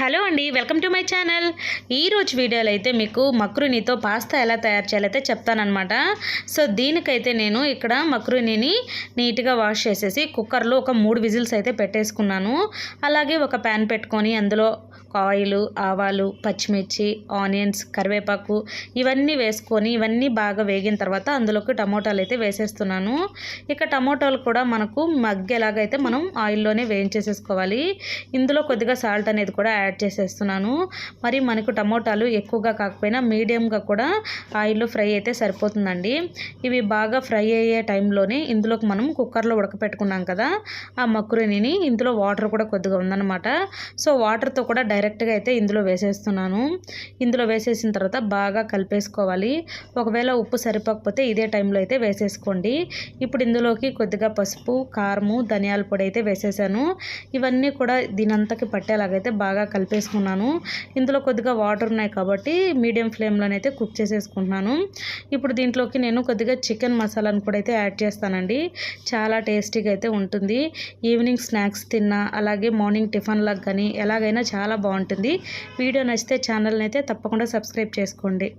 Hello అండి welcome to my channel. ఈరోజు వీడియోలో అయితే మీకు మక్రూనితో పాస్తా ఎలా తయారు చేయాలైతే చెప్తానమాట సో దీనికైతే నేను ఇక్కడ మక్రూనిని నీట్గా వాష్ చేసేసి కుక్కర్లో ఒక మూడు విజిల్స్ అయితే పెట్టేసుకున్నాను. అలాగే ఒక ప్యాన్ పెట్టుకొని అందులో ఆయిల్ ఆవాలు పచ్చిమిర్చి ఆనియన్స్ కరివేపాకు ఇవన్నీ వేసుకొని ఇవన్నీ బాగా వేగిన తర్వాత అందులోకి టమోటాలు అయితే వేసేస్తున్నాను. ఇక టమోటాలు కూడా మనకు మగ్గేలాగైతే మనం ఆయిల్లోనే వేయించేసేసుకోవాలి. ఇందులో కొద్దిగా సాల్ట్ అనేది కూడా యాడ్ చేసేస్తున్నాను. మరి మనకు టమోటాలు ఎక్కువగా కాకపోయినా మీడియంగా కూడా ఆయిల్లో ఫ్రై అయితే సరిపోతుందండి. ఇవి బాగా ఫ్రై అయ్యే టైంలోనే ఇందులోకి మనం కుక్కర్లో ఉడకపెట్టుకున్నాం కదా ఆ మక్రూనిని ఇందులో వాటర్ కూడా కొద్దిగా ఉందన్నమాట. సో వాటర్తో కూడా డైరెక్ట్గా అయితే ఇందులో వేసేస్తున్నాను. ఇందులో వేసేసిన తర్వాత బాగా కలిపేసుకోవాలి. ఒకవేళ ఉప్పు సరిపోకపోతే ఇదే టైంలో అయితే వేసేసుకోండి. ఇప్పుడు ఇందులోకి కొద్దిగా పసుపు కారము ధనియాల పొడి అయితే వేసేసాను. ఇవన్నీ కూడా దీనంతకి పట్టేలాగైతే బాగా కలిపేసుకున్నాను. ఇందులో కొద్దిగా వాటర్ ఉన్నాయి కాబట్టి మీడియం ఫ్లేమ్లోనైతే కుక్ చేసేసుకుంటున్నాను. ఇప్పుడు దీంట్లోకి నేను కొద్దిగా చికెన్ మసాలాను కూడా అయితే యాడ్ చేస్తానండి. చాలా టేస్టీగా అయితే ఉంటుంది. ఈవినింగ్ స్నాక్స్ తిన్నా అలాగే మార్నింగ్ టిఫిన్లకు కానీ ఎలాగైనా చాలా బాగుంటుంది. వీడియో నచ్చితే ఛానల్ని అయితే తప్పకుండా సబ్స్క్రైబ్ చేసుకోండి.